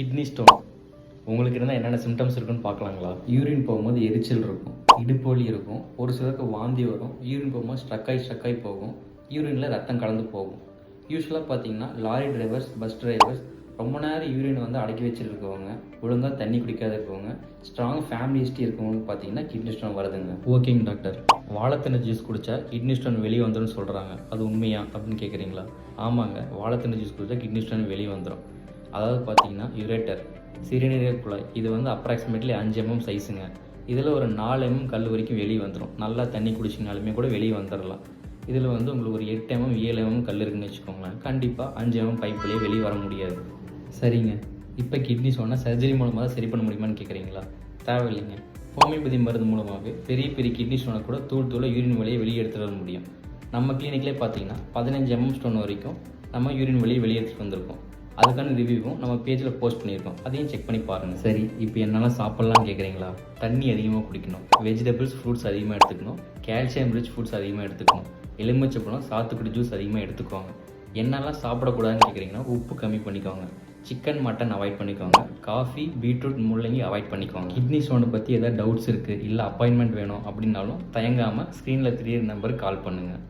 Kidney stone உங்களுக்கு இருந்தால் என்னென்ன சிம்டம்ஸ் இருக்குன்னு பார்க்கலாங்களா? யூரின் போகும்போது எரிச்சல் இருக்கும் இடுப்பு வலி இருக்கும் ஒரு சிலருக்கு வாந்தி வரும் யூரின் போகும்போது ஸ்ட்ரக் ஆகி ஆகி போகும் யூரினில் ரத்தம் கலந்து போகும். யூஸ்வலாக பார்த்தீங்கன்னா லாரி டிரைவர்ஸ் பஸ் டிரைவர்ஸ் ரொம்ப நேரம் யூரின் வந்து அடக்கி வச்சுருக்கவங்க ஒழுங்காக தண்ணி குடிக்காத இருக்கவங்க ஸ்ட்ராங் ஃபேமிலி ஹிஸ்ட்ரி இருக்கவங்க பார்த்தீங்கன்னா கிட்னி ஸ்டோன் வருதுங்க. ஓகேங்க டாக்டர் வாழைத்தண்ணி ஜூஸ் குடித்தா கிட்னி ஸ்டோன் வெளியே வந்துடும் சொல்கிறாங்க அது உண்மையா அப்படின்னு கேட்குறீங்களா ஆமாங்க வாழைத்தண்ணி ஜூஸ் குடித்தா கிட்னி ஸ்டோன் வெளியே வந்துடும் அதாவது பார்த்தீங்கன்னா யுரேட்டர் சிறுநீரக குழாய். இது வந்து அப்ராக்சிமேட்லி அஞ்சு எம்எம் சைஸுங்க இதில் ஒரு நாலு எம்எம் கல் வரைக்கும் வெளியே வந்துடும் நல்லா தண்ணி குடிச்சிங்கனாலுமே கூட வெளியே வந்துடலாம் இதில் வந்து உங்களுக்கு ஒரு எட்டு எம்எம் ஏழு எம்எம் கல் இருக்குன்னு வச்சுக்கோங்களேன். கண்டிப்பாக அஞ்சு எம்எம் பைப் வழியே வெளியே வர முடியாது. சரிங்க. இப்போ கிட்னி சொன்னால் சர்ஜரி மூலமாக தான் சரி பண்ண முடியுமான்னு கேட்குறீங்களா தேவையில்லைங்க. ஹோமியோபதி மருந்து மூலமாகவே பெரிய பெரிய கிட்னி ஸ்டோனை கூட தூள் தூளாக யூரின் வழியை வெளியே எடுத்துகிட்டு வர முடியும். நம்ம கிளினிக்லேயே பார்த்தீங்கன்னா பதினஞ்சு எம்எம் ஸ்டோன் வரைக்கும் நம்ம யூரின் வழியை வெளியே எடுத்துகிட்டு வந்திருக்கோம். அதுக்கான ரிவ்யூவும் நம்ம பேஜில் போஸ்ட் பண்ணியிருக்கோம். அதையும் செக் பண்ணி பாருங்கள் சரி இப்போ என்னெல்லாம் சாப்பிட்லாம் கேட்குறீங்களா தண்ணி அதிகமாக குடிக்கணும். வெஜிடபிள்ஸ் ஃப்ரூட்ஸ் அதிகமாக எடுத்துக்கணும். கால்சியம் ரிச் ஃபுட்ஸ் அதிகமாக எடுத்துக்கணும். எலுமிச்சப்பழம் சாத்துக்குடி ஜூஸ் அதிகமாக எடுத்துக்கோங்க. என்னெல்லாம் சாப்பிடக்கூடாதுன்னு கேட்குறீங்கன்னா உப்பு கம்மி பண்ணிக்கோங்க. சிக்கன் மட்டன் அவாய்ட் பண்ணிக்கோங்க. காஃபி பீட்ரூட் முள்ளங்கி அவாய்ட் பண்ணிக்கோங்க. கிட்னி ஸ்டோனை பற்றி ஏதாவது டவுட்ஸ் இருக்குது இல்லை அப்பாயின்மெண்ட் வேணும் அப்படின்னாலும் தயங்காமல் ஸ்க்ரீனில் த்ரீ நம்பருக்கு கால் பண்ணுங்கள்